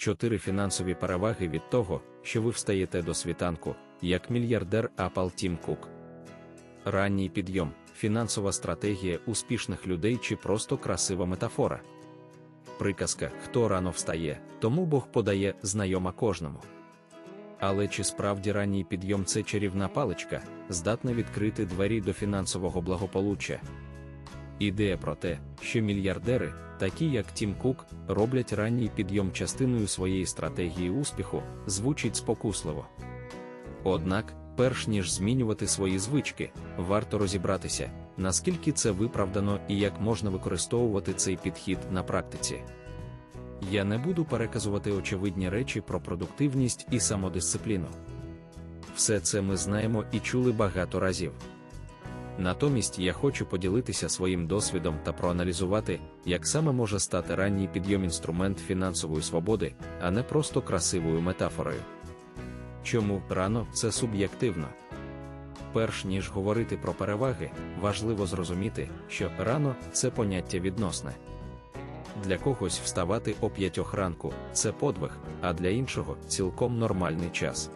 Чотири фінансові переваги від того, що ви встаєте до світанку, як мільярдер Apple Тім Кук. Ранній підйом, фінансова стратегія успішних людей чи просто красива метафора. Приказка Хто рано встає, тому Бог подає знайома кожному. Але чи справді ранній підйом це чарівна паличка, здатна відкрити двері до фінансового благополуччя? Ідея про те, що мільярдери, такі як Тім Кук, роблять ранній підйом частиною своєї стратегії успіху, звучить спокусливо. Однак, перш ніж змінювати свої звички, варто розібратися, наскільки це виправдано і як можна використовувати цей підхід на практиці. Я не буду переказувати очевидні речі про продуктивність і самодисципліну. Все це ми знаємо і чули багато разів. Натомість я хочу поділитися своїм досвідом та проаналізувати, як саме може стати ранній підйом інструмент фінансової свободи, а не просто красивою метафорою. Чому рано це суб'єктивно? Перш ніж говорити про переваги, важливо зрозуміти, що рано це поняття відносне. Для когось вставати о п'ятьох ранку це подвиг, а для іншого цілком нормальний час.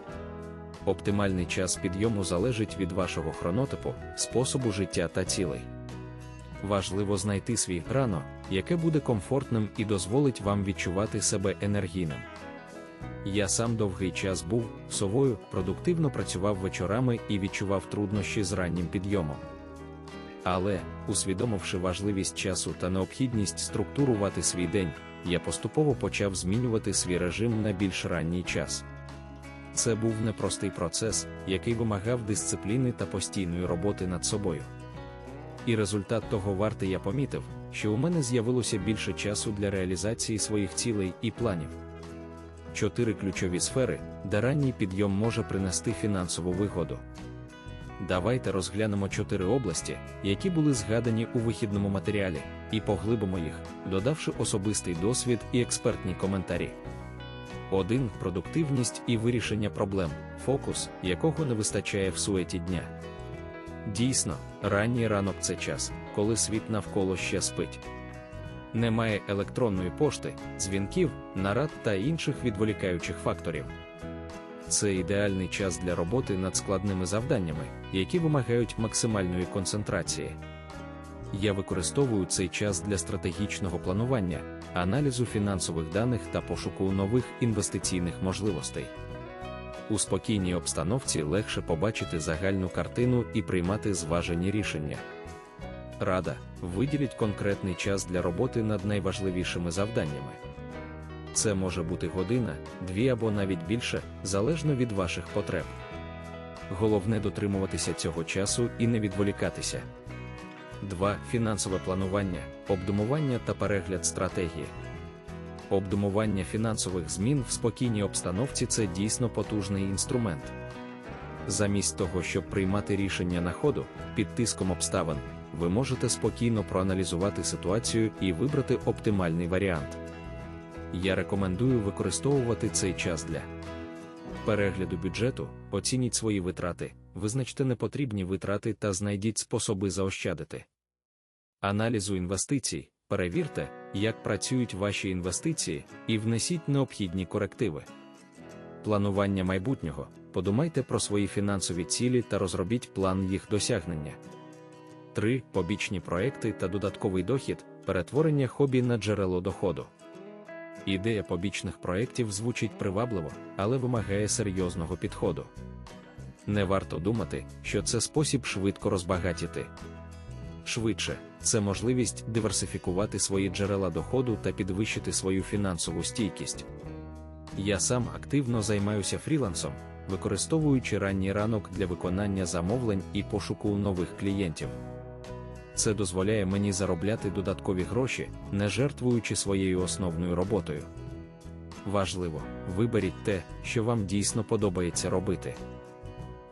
Оптимальний час підйому залежить від вашого хронотипу, способу життя та цілей. Важливо знайти свій рано, яке буде комфортним і дозволить вам відчувати себе енергійним. Я сам довгий час був совою, продуктивно працював вечорами і відчував труднощі з раннім підйомом. Але, усвідомивши важливість часу та необхідність структурувати свій день, я поступово почав змінювати свій режим на більш ранній час. Це був непростий процес, який вимагав дисципліни та постійної роботи над собою. І результат того вартий я помітив, що у мене з'явилося більше часу для реалізації своїх цілей і планів. Чотири ключові сфери, де ранній підйом може принести фінансову вигоду. Давайте розглянемо чотири області, які були згадані у вихідному матеріалі, і поглибимо їх, додавши особистий досвід і експертні коментарі. 1. Продуктивність і вирішення проблем, фокус, якого не вистачає в суеті дня. Дійсно, ранній ранок це час, коли світ навколо ще спить. Немає електронної пошти, дзвінків, нарад та інших відволікаючих факторів. Це ідеальний час для роботи над складними завданнями, які вимагають максимальної концентрації. Я використовую цей час для стратегічного планування, аналізу фінансових даних та пошуку нових інвестиційних можливостей. У спокійній обстановці легше побачити загальну картину і приймати зважені рішення. Рада, виділіть конкретний час для роботи над найважливішими завданнями. Це може бути година, дві або навіть більше, залежно від ваших потреб. Головне дотримуватися цього часу і не відволікатися. 2. Фінансове планування, обдумування та перегляд стратегії. Обдумування фінансових змін в спокійній обстановці це дійсно потужний інструмент. Замість того, щоб приймати рішення на ходу, під тиском обставин, ви можете спокійно проаналізувати ситуацію і вибрати оптимальний варіант. Я рекомендую використовувати цей час для перегляду бюджету, оцініть свої витрати, визначте непотрібні витрати та знайдіть способи заощадити. Аналізу інвестицій, перевірте, як працюють ваші інвестиції, і внесіть необхідні корективи. Планування майбутнього. Подумайте про свої фінансові цілі та розробіть план їх досягнення. 3. Побічні проекти та додатковий дохід, перетворення хобі на джерело доходу. Ідея побічних проєктів звучить привабливо, але вимагає серйозного підходу. Не варто думати, що це спосіб швидко розбагатіти. Швидше, це можливість диверсифікувати свої джерела доходу та підвищити свою фінансову стійкість. Я сам активно займаюся фрілансом, використовуючи ранній ранок для виконання замовлень і пошуку нових клієнтів. Це дозволяє мені заробляти додаткові гроші, не жертвуючи своєю основною роботою. Важливо, виберіть те, що вам дійсно подобається робити.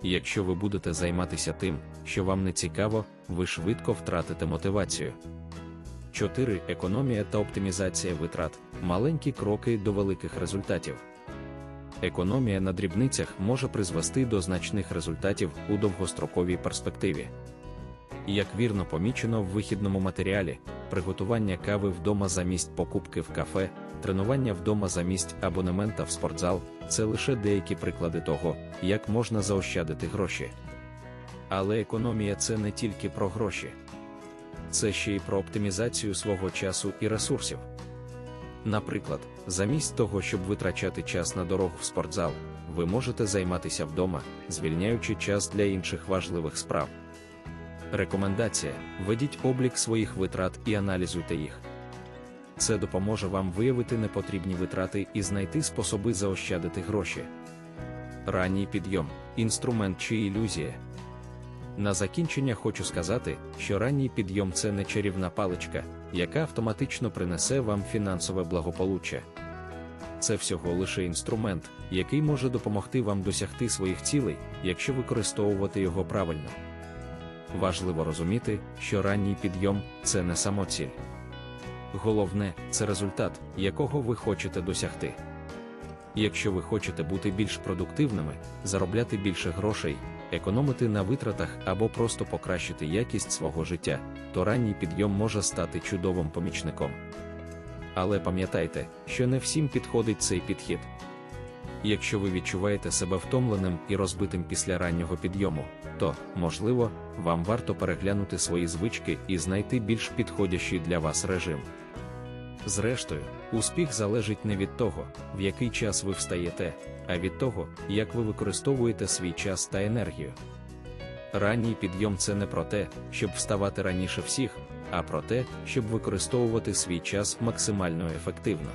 Якщо ви будете займатися тим, що вам не цікаво, ви швидко втратите мотивацію. 4. Економія та оптимізація витрат маленькі кроки до великих результатів. Економія на дрібницях може призвести до значних результатів у довгостроковій перспективі. Як вірно помічено в вихідному матеріалі, приготування кави вдома замість покупки в кафе, тренування вдома замість абонемента в спортзал це лише деякі приклади того, як можна заощадити гроші. Але економія це не тільки про гроші, це ще й про оптимізацію свого часу і ресурсів. Наприклад, замість того, щоб витрачати час на дорогу в спортзал, ви можете займатися вдома, звільняючи час для інших важливих справ. Рекомендація: ведіть облік своїх витрат і аналізуйте їх. Це допоможе вам виявити непотрібні витрати і знайти способи заощадити гроші. Ранній підйом інструмент чи ілюзія. На закінчення хочу сказати, що ранній підйом це не чарівна паличка, яка автоматично принесе вам фінансове благополуччя. Це всього лише інструмент, який може допомогти вам досягти своїх цілей, якщо використовувати його правильно. Важливо розуміти, що ранній підйом це не самоціль. Головне це результат, якого ви хочете досягти. Якщо ви хочете бути більш продуктивними, заробляти більше грошей, економити на витратах або просто покращити якість свого життя, то ранній підйом може стати чудовим помічником. Але пам'ятайте, що не всім підходить цей підхід. Якщо ви відчуваєте себе втомленим і розбитим після раннього підйому, то, можливо, вам варто переглянути свої звички і знайти більш підходящий для вас режим. Зрештою, успіх залежить не від того, в який час ви встаєте, а від того, як ви використовуєте свій час та енергію. Ранній підйом це не про те, щоб вставати раніше всіх, а про те, щоб використовувати свій час максимально ефективно.